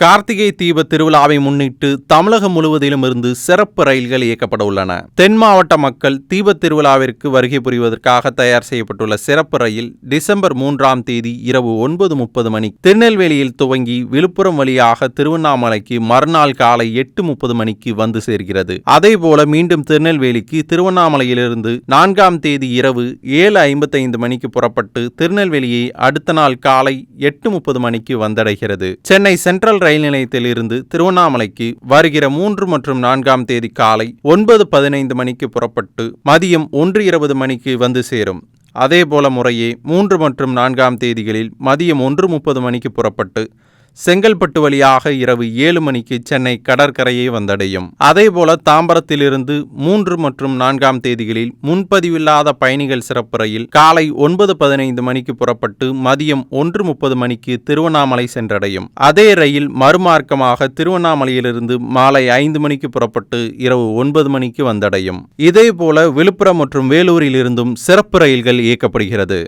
கார்த்திகை தீப திருவிழாவை முன்னிட்டு தமிழகம் முழுவதிலும் இருந்து சிறப்பு ரயில்கள் இயக்கப்பட உள்ளன. தென் மாவட்ட மக்கள் தீப திருவிழாவிற்கு வருகை புரிவதற்காக தயார் செய்யப்பட்டுள்ள சிறப்பு ரயில் டிசம்பர் மூன்றாம் தேதி இரவு ஒன்பது முப்பது மணி திருநெல்வேலியில் துவங்கி விழுப்புரம் வழியாக திருவண்ணாமலைக்கு மறுநாள் காலை எட்டு முப்பது மணிக்கு வந்து சேர்கிறது. அதேபோல மீண்டும் திருநெல்வேலிக்கு திருவண்ணாமலையிலிருந்து நான்காம் தேதி இரவு ஏழு ஐம்பத்தைந்து மணிக்கு புறப்பட்டு திருநெல்வேலியை அடுத்த நாள் காலை எட்டு முப்பது மணிக்கு வந்தடைகிறது. சென்னை சென்ட்ரல் ரயில் நிலையத்தில் இருந்து திருவண்ணாமலைக்கு வருகிற மூன்று மற்றும் நான்காம் தேதி காலை ஒன்பது பதினைந்து மணிக்கு புறப்பட்டு மதியம் ஒன்று இருபது மணிக்கு வந்து சேரும். அதேபோல முறையே மூன்று மற்றும் நான்காம் தேதிகளில் மதியம் ஒன்று முப்பது மணிக்கு புறப்பட்டு செங்கல்பட்டு வழியாக இரவு ஏழு மணிக்கு சென்னை கடற்கரையை வந்தடையும். அதேபோல தாம்பரத்திலிருந்து மூன்று மற்றும் நான்காம் தேதிகளில் முன்பதிவில்லாத பயணிகள் சிறப்பு ரயில் காலை ஒன்பது பதினைந்து மணிக்கு புறப்பட்டு மதியம் ஒன்று முப்பது மணிக்கு திருவண்ணாமலை சென்றடையும். அதே ரயில் மறுமார்க்கமாக திருவண்ணாமலையிலிருந்து மாலை ஐந்து மணிக்கு புறப்பட்டு இரவு ஒன்பது மணிக்கு வந்தடையும். இதேபோல விழுப்புரம் மற்றும் வேலூரில் இருந்தும் சிறப்பு ரயில்கள் இயக்கப்படுகிறது.